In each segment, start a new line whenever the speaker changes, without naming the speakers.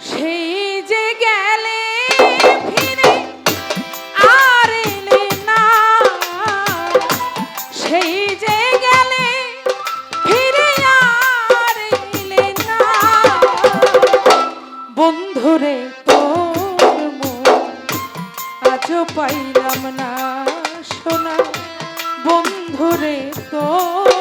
সেই যে গেলে ফিরে না। গেলে ফিরে আর না। বন্ধুরে পাইলাম না শোনা বন্ধুরে, তোর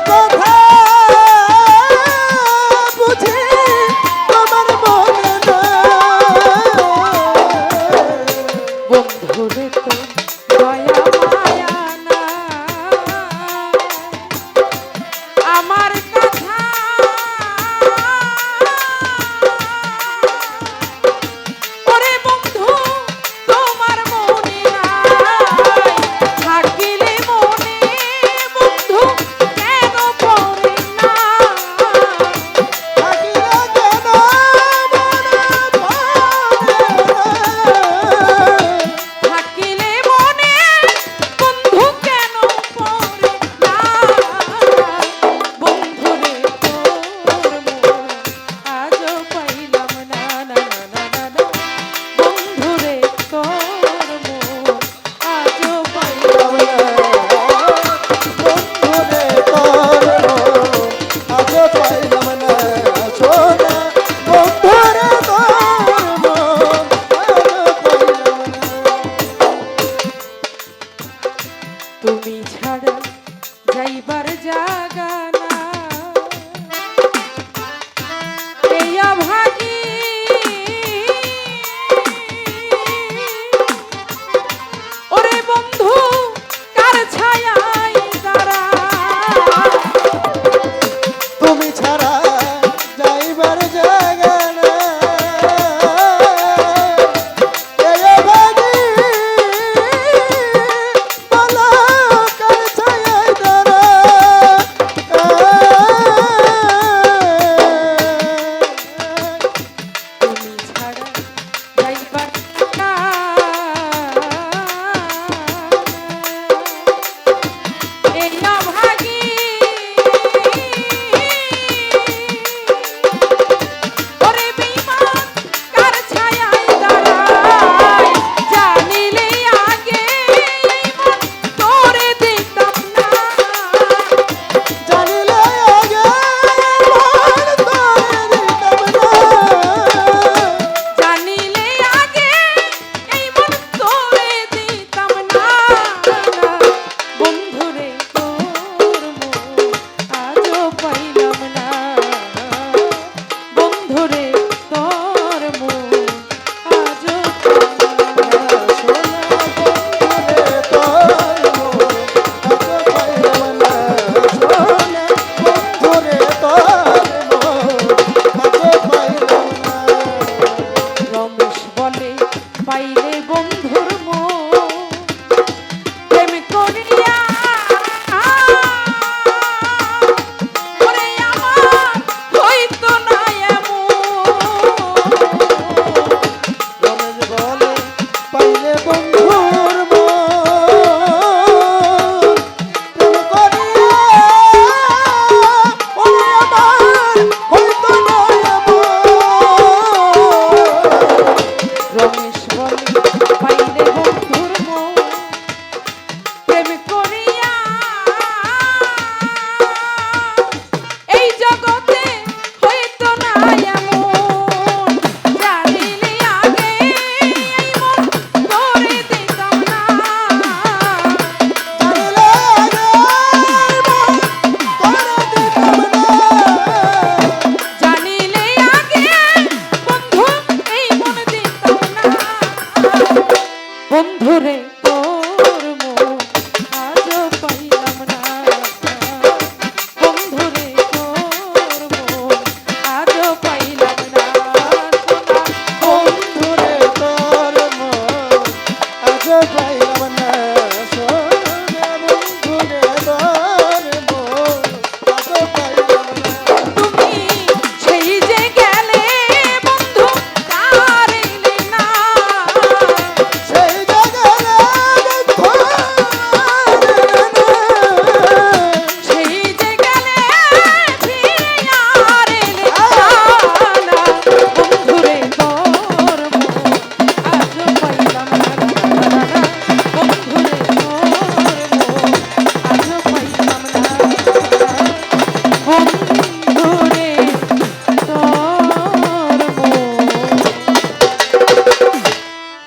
কথা। তুমি ছাড়া যাইবার জাগা